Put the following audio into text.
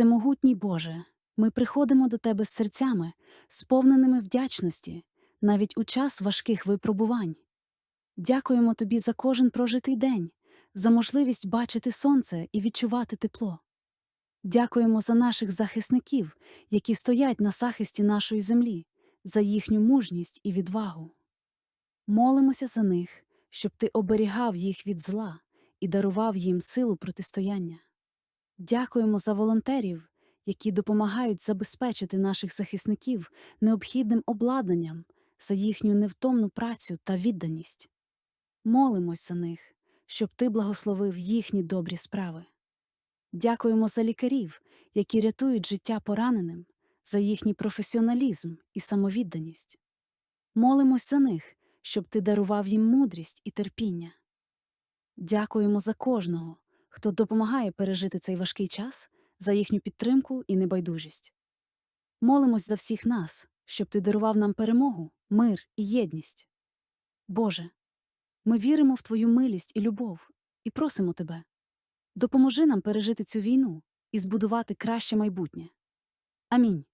Всемогутній Боже, ми приходимо до Тебе з серцями, сповненими вдячності, навіть у час важких випробувань. Дякуємо Тобі за кожен прожитий день, за можливість бачити сонце і відчувати тепло. Дякуємо за наших захисників, які стоять на захисті нашої землі, за їхню мужність і відвагу. Молимося за них, щоб Ти оберігав їх від зла і дарував їм силу протистояння. Дякуємо за волонтерів, які допомагають забезпечити наших захисників необхідним обладнанням, за їхню невтомну працю та відданість. Молимось за них, щоб Ти благословив їхні добрі справи. Дякуємо за лікарів, які рятують життя пораненим, за їхній професіоналізм і самовідданість. Молимось за них, щоб Ти дарував їм мудрість і терпіння. Дякуємо за кожного, хто допомагає пережити цей важкий час, за їхню підтримку і небайдужість. Молимось за всіх нас, щоб Ти дарував нам перемогу, мир і єдність. Боже, ми віримо в Твою милість і любов і просимо Тебе. Допоможи нам пережити цю війну і збудувати краще майбутнє. Амінь.